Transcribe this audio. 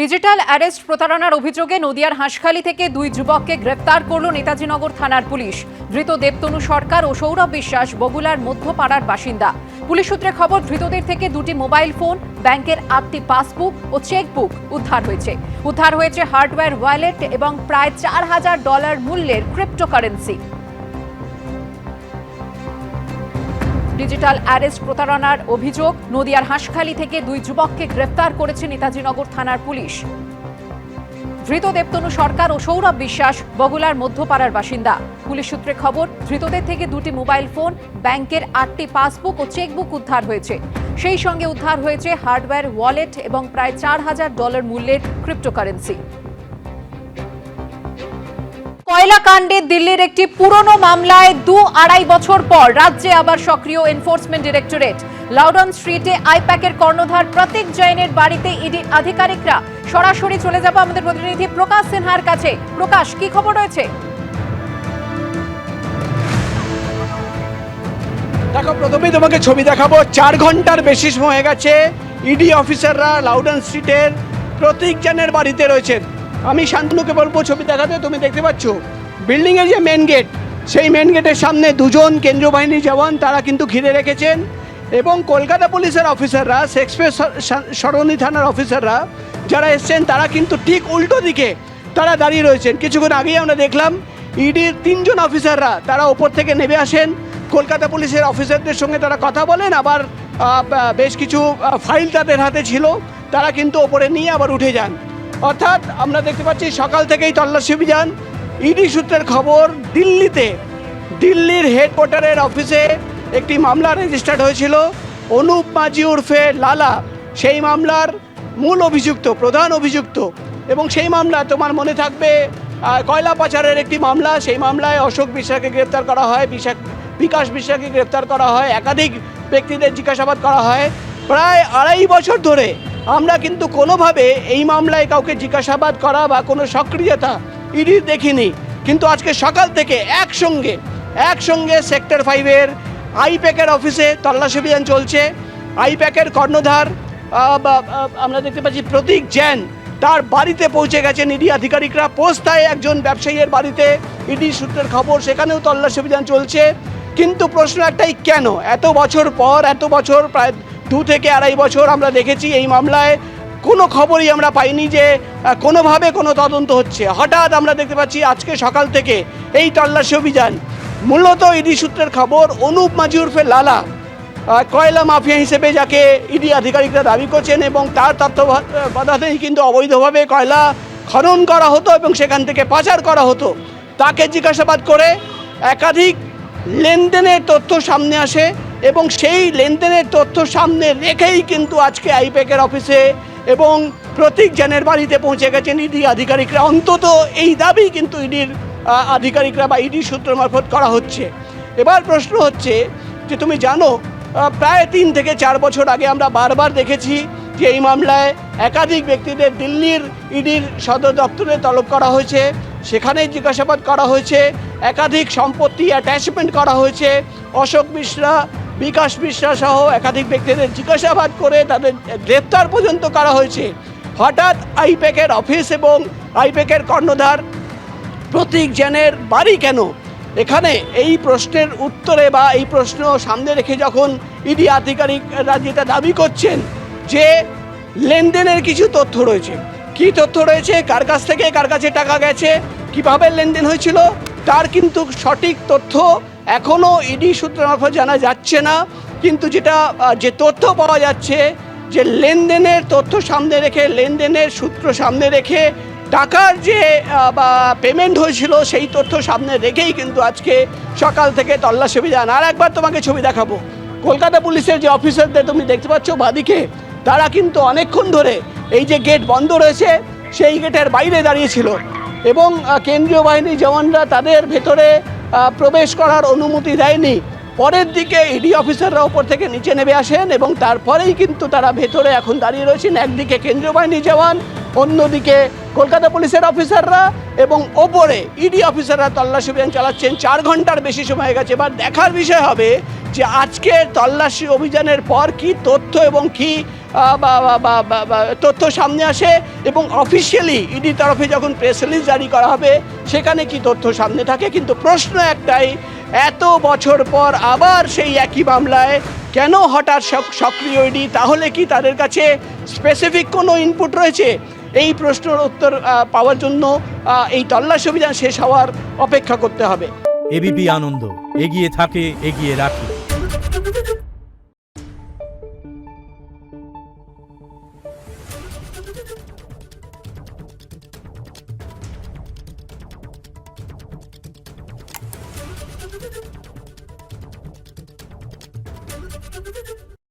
Digital arrest প্রতারণার অভিযোগে নদিয়ার হাঁসখালি থেকে দুই যুবককে গ্রেপ্তার করল নেতাজিনগর থানার পুলিশ। ধৃত দেবতনু সরকার ও সৌরভ বিশ্বাস বগুলার মধ্যপাড়ার বাসিন্দা। পুলিশ সূত্রে খবর, ধৃতদের থেকে দুটি মোবাইল ফোন, ব্যাংকের আটটি পাসবুক ও চেকবুক উদ্ধার হয়েছে। উদ্ধার হয়েছে হার্ডওয়্যার ওয়ালেট এবং প্রায় চার হাজার ডলার মূল্যের ক্রিপ্টোকারেন্সি। ডিজিটাল অ্যারেস্ট প্রতারণার অভিযোগ। নদিয়ার হাঁসখালি থেকে দুই যুবককে গ্রেফতার করেছে নেতাজিনগর থানার পুলিশ। ধৃত দেবতনু সরকার ও সৌরভ বিশ্বাস বগুলার মধ্যপাড়ার বাসিন্দা। পুলিশ সূত্রে খবর, ধৃতদের থেকে দুটি মোবাইল ফোন, ব্যাংকের আটটি পাসবুক ও চেকবুক উদ্ধার হয়েছে। সেই সঙ্গে উদ্ধার হয়েছে হার্ডওয়্যার ওয়ালেট এবং প্রায় চার হাজার ডলার মূল্যের ক্রিপ্টোকারেন্সি। কয়লা কাণ্ডে দিল্লির একটি পুরনো মামলায় দু আড়াই বছর পর রাজ্যে আবার সক্রিয় এনফোর্সমেন্ট ডিরেক্টরেট লাউডন স্ট্রিটে আইপ্যাকের কর্ণধার প্রতীক জৈনের বাড়িতে ইডির আধিকারিকরা সরাসরি চলে যাব আমাদের প্রতিনিধি প্রকাশ সিনহার কাছে। প্রকাশ, কি খবর রয়েছে? দেখো, প্রথমেই তোমাকে ছবি দেখাবো। চার ঘণ্টার বেশি সময় হয়ে গেছে। ইডি অফিসাররা লাউডন স্ট্রিটের প্রতীক জানের বাড়িতে রয়েছেন। আমি শান্তনুকে বলব, ছবি দেখাতে, তুমি দেখতে পাচ্ছ? বিল্ডিংয়ের যে মেন গেট সেই মেন গেটের সামনে দুজন কেন্দ্রীয় বাহিনীর জওয়ান, তারা কিন্তু ঘিরে রেখেছেন। এবং কলকাতা পুলিশের অফিসাররা শেক্সপিয়ার স- সরণি থানার অফিসাররা যারা এসছেন, তারা কিন্তু ঠিক উল্টো দিকে তারা দাঁড়িয়ে রয়েছেন। কিছুক্ষণ আগেই আমরা দেখলাম ইডির তিনজন অফিসাররা তারা ওপর থেকে নেমে আসেন। কলকাতা পুলিশের অফিসারদের সঙ্গে তারা কথা বলেন, আবার বেশ কিছু ফাইল তাদের হাতে ছিল। তারা কিন্তু ওপরে নিয়ে আবার উঠে যান। অর্থাৎ আমরা দেখতে পাচ্ছি সকাল থেকেই তল্লাশি অভিযান। ইডি সূত্রের খবর, দিল্লিতে, দিল্লির হেডকোয়ার্টারের অফিসে একটি মামলা রেজিস্টার্ড হয়েছিল। অনুপ মাঝি উর্ফে লালা, সেই মামলার মূল অভিযুক্ত, প্রধান অভিযুক্ত। এবং সেই মামলা, তোমার মনে থাকবে কয়লা পাচারের একটি মামলা। সেই মামলায় অশোক বিশ্বাসকে গ্রেপ্তার করা হয় বিশাখ বিকাশ বিশ্বাসকে গ্রেপ্তার করা হয়, একাধিক ব্যক্তিদের জিজ্ঞাসাবাদ করা হয়। প্রায় আড়াই বছর ধরে আমরা কিন্তু কোনোভাবে এই মামলায় কাউকে জিজ্ঞাসাবাদ করা বা কোনো সক্রিয়তা ইডি দেখিনি। কিন্তু আজকে সকাল থেকে একসঙ্গে একসঙ্গে সেক্টর ফাইভের আইপ্যাকের অফিসে তল্লাশি অভিযান চলছে। আইপ্যাকের কর্ণধার আমরা দেখতে পাচ্ছি প্রতীক জ্যান তার বাড়িতে পৌঁছে গেছেন ইডি আধিকারিকরা। পোস্তায় একজন ব্যবসায়ীর বাড়িতে ইডি সূত্রের খবর, সেখানেও তল্লাশি অভিযান চলছে। কিন্তু প্রশ্ন একটাই, কেন? এত বছর পর, এত বছর প্রায় দু থেকে আড়াই বছর আমরা দেখেছি এই মামলায় কোনো খবরই আমরা পাইনি যে কোনোভাবে কোনো তদন্ত হচ্ছে। হঠাৎ আমরা দেখতে পাচ্ছি আজকে সকাল থেকে এই তল্লাশি অভিযান। মূলত ইডি সূত্রের খবর, অনুপ মাঝি উর্ফে লালা কয়লা মাফিয়া হিসেবে যাকে ইডি আধিকারিকরা দাবি করছেন এবং তার তত্ত্বাবধানেই কিন্তু অবৈধভাবে কয়লা খনন করা হতো এবং সেখান থেকে পাচার করা হতো। তাকে জিজ্ঞাসাবাদ করে একাধিক লেনদেনের তথ্য সামনে আসে। এবং সেই লেনদেনের তথ্য সামনে রেখেই কিন্তু আজকে আইপ্যাকের অফিসে এবং প্রতীক জ্যানের বাড়িতে পৌঁছে গেছেন ইডি আধিকারিকরা। অন্তত এই দাবি কিন্তু ইডির আধিকারিকরা বা ইডি সূত্র মারফত করা হচ্ছে। এবার প্রশ্ন হচ্ছে যে তুমি জানো প্রায় তিন থেকে চার বছর আগে আমরা বারবার দেখেছি যে এই মামলায় একাধিক ব্যক্তিদের দিল্লির ইডির সদর দপ্তরে তলব করা হয়েছে, সেখানে জিজ্ঞাসাবাদ করা হয়েছে, একাধিক সম্পত্তি অ্যাটাচমেন্ট করা হয়েছে। অশোক মিশ্রা বিকাশ মিশ্রা সহ একাধিক ব্যক্তিদের জিজ্ঞাসাবাদ করে তাদের গ্রেপ্তার পর্যন্ত করা হয়েছে। হঠাৎ আইপ্যাকের অফিস এবং আইপ্যাকের কর্ণধার প্রতীক জ্যানের বাড়ি কেন? এখানে এই প্রশ্নের উত্তরে বা এই প্রশ্ন সামনে রেখে যখন ইডি আধিকারিকরা যেটা দাবি করছেন যে লেনদেনের কিছু তথ্য রয়েছে। কি তথ্য রয়েছে? কার কাছ থেকে কার কাছে টাকা গেছে? কীভাবে লেনদেন হয়েছিল? তার কিন্তু সঠিক তথ্য এখনও ইডি সূত্র মারফত জানা যাচ্ছে না। কিন্তু যেটা যে তথ্য পাওয়া যাচ্ছে, যে লেনদেনের তথ্য সামনে রেখে, লেনদেনের সূত্র সামনে রেখে টাকার যে বা পেমেন্ট হয়েছিল সেই তথ্য সামনে রেখেই কিন্তু আজকে সকাল থেকে তল্লাশি অভিযান। আর একবার তোমাকে ছবি দেখাবো। কলকাতা পুলিশের যে অফিসারদের তুমি দেখতে পাচ্ছ বাদিকে, তারা কিন্তু অনেকক্ষণ ধরে এই যে গেট বন্ধ রয়েছে, সেই গেটের বাইরে দাঁড়িয়েছিল এবং কেন্দ্রীয় বাহিনী জওয়ানরা তাদের ভেতরে প্রবেশ করার অনুমতি দেয়নি। পরের দিকে ইডি অফিসাররা ওপর থেকে নিচে নেমে আসেন এবং তারপরেই কিন্তু তারা ভেতরে এখন দাঁড়িয়ে রয়েছেন। একদিকে কেন্দ্রীয় বাহিনী জওয়ান, অন্যদিকে কলকাতা পুলিশের অফিসাররা এবং ওপরে ইডি অফিসাররা তল্লাশি অভিযান চালাচ্ছেন। চার ঘণ্টার বেশি সময় গেছে। এবার দেখার বিষয় হবে যে আজকের তল্লাশি অভিযানের পর কি তথ্য এবং কি তথ্য সামনে আসে এবং অফিসিয়ালি ইডি তরফে যখন প্রেস রিলিজ জারি করা হবে, সেখানে কি তথ্য সামনে থাকে? কিন্তু প্রশ্ন একটাই, এত বছর পর আবার সেই একই মামলায় কেন হঠাৎ সক্রিয় ইডি তাহলে কি তাদের কাছে স্পেসিফিক কোনো ইনপুট রয়েছে? এই প্রশ্নের উত্তর পাওয়ার জন্য এই তল্লাশ অভিযান শেষ হওয়ার অপেক্ষা করতে হবে। এবিপি আনন্দ, এগিয়ে থাকে, এগিয়ে রাখে।